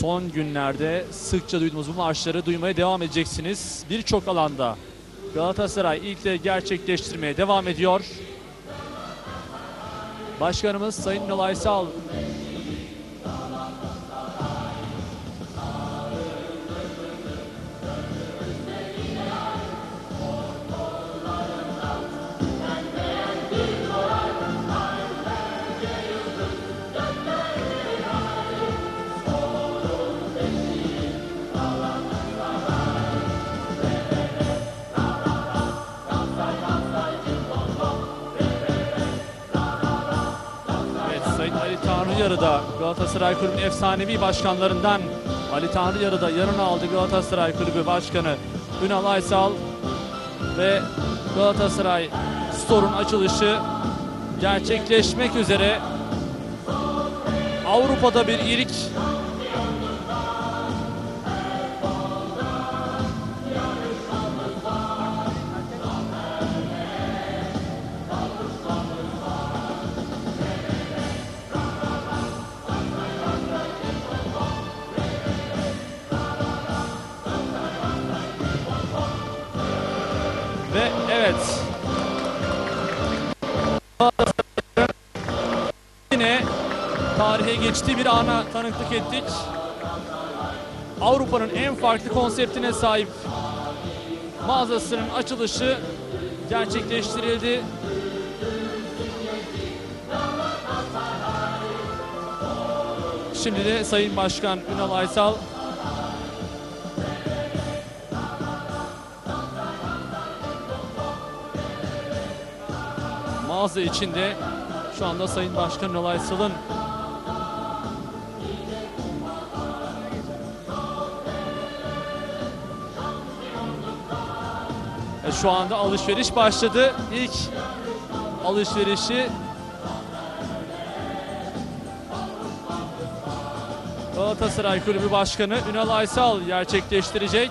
son günlerde sıkça duyduğumuz bu marşları duymaya devam edeceksiniz. Birçok alanda Galatasaray ilkleri gerçekleştirmeye devam ediyor. Başkanımız Sayın Ünal Aysal Tanrıyarı da Galatasaray Kulübü'nün efsanevi başkanlarından Ali Tanrıyarı da yanına aldı Galatasaray Kulübü Başkanı Ünal Aysal ve Galatasaray Store'un açılışı gerçekleşmek üzere Avrupa'da bir ilk evet. Yine tarihe geçtiği bir ana tanıklık ettik. Avrupa'nın en farklı konseptine sahip mağazasının açılışı gerçekleştirildi. Şimdi de Sayın Başkan Ünal Aysal mağaza içinde şu anda Sayın Başkan Ünal Aysal'ın E, şu anda alışveriş başladı. İlk alışverişi Galatasaray Kulübü Başkanı Ünal Aysal gerçekleştirecek.